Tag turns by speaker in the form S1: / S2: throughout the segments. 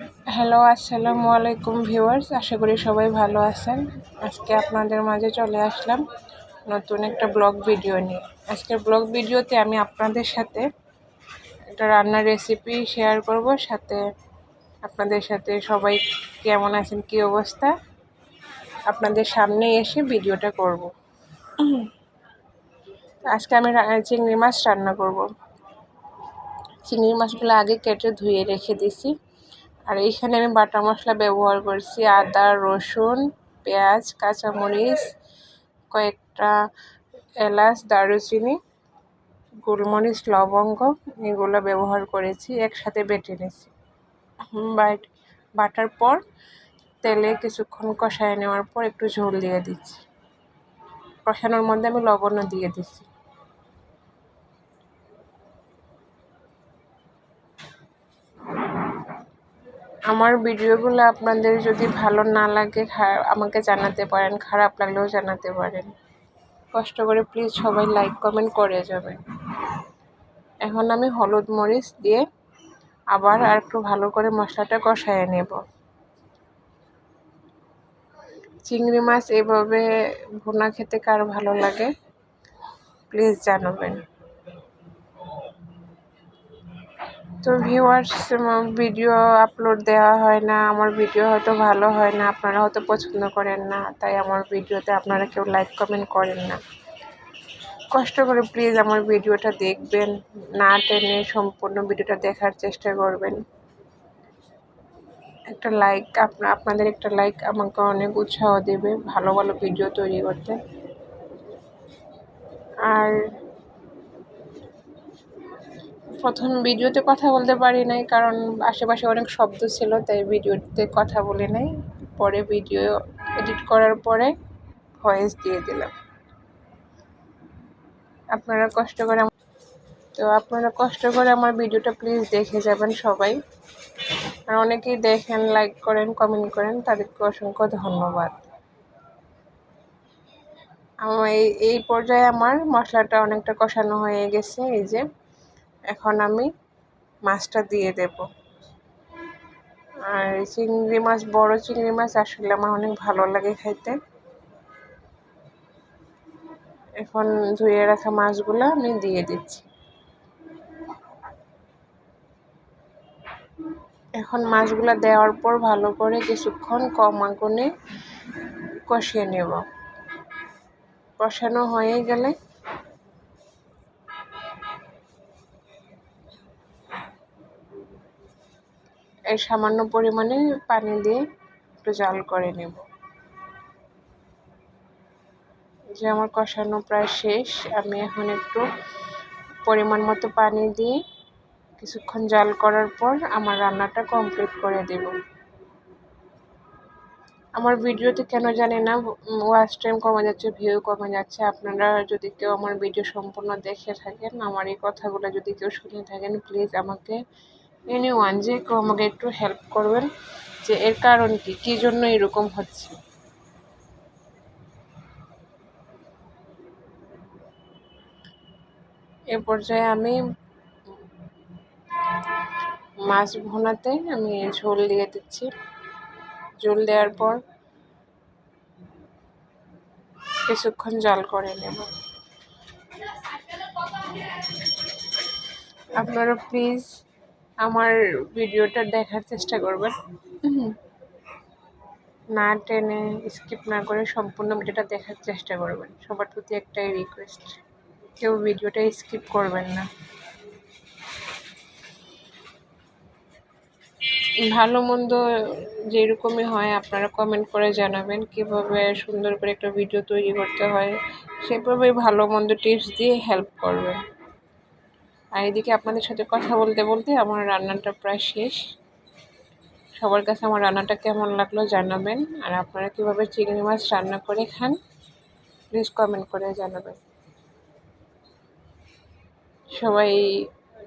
S1: Hello, আসসালামু আলাইকুম viewers. আশা করি সবাই ভালো আছেন। আজকে আপনাদের মাঝে চলে আসলাম নতুন একটা ব্লগ ভিডিও নিয়ে। আজকের ব্লগ ভিডিওতে আমি আপনাদের সাথে একটা রান্নার রেসিপি শেয়ার করব, সাথে আপনাদের সাথে সবাই কেমন আছেন, কী অবস্থা, আপনাদের সামনে এসে ভিডিওটা করব। আজকে আমি চিংড়ি মাছ রান্না করব। চিংড়ি মাছগুলো আগে কেটে ধুয়ে রেখে দিছি। আর এইখানে আমি বাটা মশলা ব্যবহার করছি, আদা, রসুন, পেঁয়াজ, কাঁচামরিচ, কয়েকটা এলাচ, দারুচিনি, গোলমরিচ, লবঙ্গ, এগুলো ব্যবহার করেছি, একসাথে বেটে নিয়েছি। বাট বাটার পর তেলে কিছুক্ষণ কষায় নেওয়ার পর একটু ঝোল দিয়ে দিচ্ছি। কষানোর মধ্যে আমি লবণও দিয়ে দিচ্ছি। আমার ভিডিওগুলো আপনাদের যদি ভালো না লাগে আমাকে জানাতে পারেন, খারাপ লাগলেও জানাতে পারেন। কষ্ট করে প্লিজ সবাই লাইক কমেন্ট করে যাবেন। এখন আমি হলুদ মরিচ দিয়ে আবার আর একটু ভালো করে মশলাটা কষায় নেব। চিংড়ি মাছ এভাবে ভুনা খেতে কার ভালো লাগে প্লিজ জানাবেন। তো ভিউয়ার্স ভিডিও আপলোড দেওয়া হয় না, আমার ভিডিও হয়তো ভালো হয় না, আপনারা হয়তো পছন্দ করেন না, তাই আমার ভিডিওতে আপনারা কেউ লাইক কমেন্ট করেন না। কষ্ট করে প্লিজ আমার ভিডিওটা দেখবেন, না টেনে সম্পূর্ণ ভিডিওটা দেখার চেষ্টা করবেন। একটা লাইক আপনাদের একটা লাইক আমাকে অনেক উৎসাহ দেবে, ভালো ভালো ভিডিও তৈরি করতে। আর প্রথম ভিডিওতে কথা বলতে পারি নাই, কারণ আশেপাশে অনেক শব্দ ছিল, তাই ভিডিওতে কথা বলে নাই। পরে ভিডিও এডিট করার পরে ভয়েস দিয়ে দিলাম। আপনারা কষ্ট করে তো আপনারা কষ্ট করে আমার ভিডিওটা প্লিজ দেখে যাবেন সবাই। আর অনেকেই দেখেন লাইক করেন কমেন্ট করেন, তাদেরকে অসংখ্য ধন্যবাদ। আমার এই এই পর্যায়ে আমার মশলাটা অনেকটা কষানো হয়ে গেছে, এই যে। এখন আমি মাছটা দিয়ে দেব। আর চিংড়ি মাছ, বড় চিংড়ি মাছ আসলে আমার অনেক ভালো লাগে খাইতে। এখন ধুয়ে রাখা মাছগুলো আমি দিয়ে দিচ্ছি। এখন মাছগুলো দেওয়ার পর ভালো করে কিছুক্ষণ কম আগুনে কষিয়ে নেব। কষানো হয়ে গেলে সামান্য পরিমাণে পানি দিয়ে একটু জাল করে নেব। যে আমার কষানো প্রায় শেষ, আমি এখন একটু পরিমাণ মতো পানি দিয়ে কিছুক্ষণ জাল করার পর আমার রান্নাটা কমপ্লিট করে দেব। আমার ভিডিওতে কেন জানি না ওয়াচ টাইম কমে যাচ্ছে ভিউ কমে যাচ্ছে। আপনারা যদি কেউ আমার ভিডিও সম্পূর্ণ দেখে থাকেন, আমার এই কথাগুলো যদি কেউ শুনে থাকেন প্লিজ আমাকে এনি ওয়ান যে কেউ আমাকে একটু হেল্প করবেন, যে এর কারণ কি? কী জন্য এরকম হচ্ছে? এ পর্যায়ে আমি মাছ ভোনাতে আমি ঝোল দিয়ে দিচ্ছি। ঝোল দেওয়ার পর কিছুক্ষণ জল করে নেব। আপনারা প্লিজ আমার ভিডিওটা দেখার চেষ্টা করবেন। না টেনে স্কিপ না করে সম্পূর্ণ ভিডিওটা দেখার চেষ্টা করবেন। সবার প্রতি একটাই রিকোয়েস্ট কেউ ভিডিওটা স্কিপ করবেন না। ভালো মন্দ যেরকমই হয় আপনারা কমেন্ট করে জানাবেন কীভাবে সুন্দর করে একটা ভিডিও তৈরি করতে হয়। সেভাবেই ভালো মন্দ টিপস দিয়ে হেল্প করবেন। আর এদিকে আপনাদের সাথে কথা বলতে বলতে আমার রান্নাটা প্রায় শেষ। সবার কাছে আমার রান্নাটা কেমন লাগল জানাবেন। আর আপনারা কীভাবে চিংড়ি মাছ রান্না করে খান প্লিজ কমেন্ট করে জানাবেন। সবাই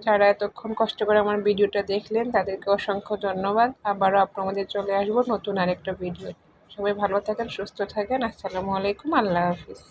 S1: যারা এতক্ষণ কষ্ট করে আমার ভিডিওটা দেখলেন, তাদেরকে অসংখ্য ধন্যবাদ। আবারও আপনাদের চলে আসব নতুন আরেকটা ভিডিও সবাই ভালো থাকেন, সুস্থ থাকেন। আসসালামু আলাইকুম, আল্লাহ হাফিজ।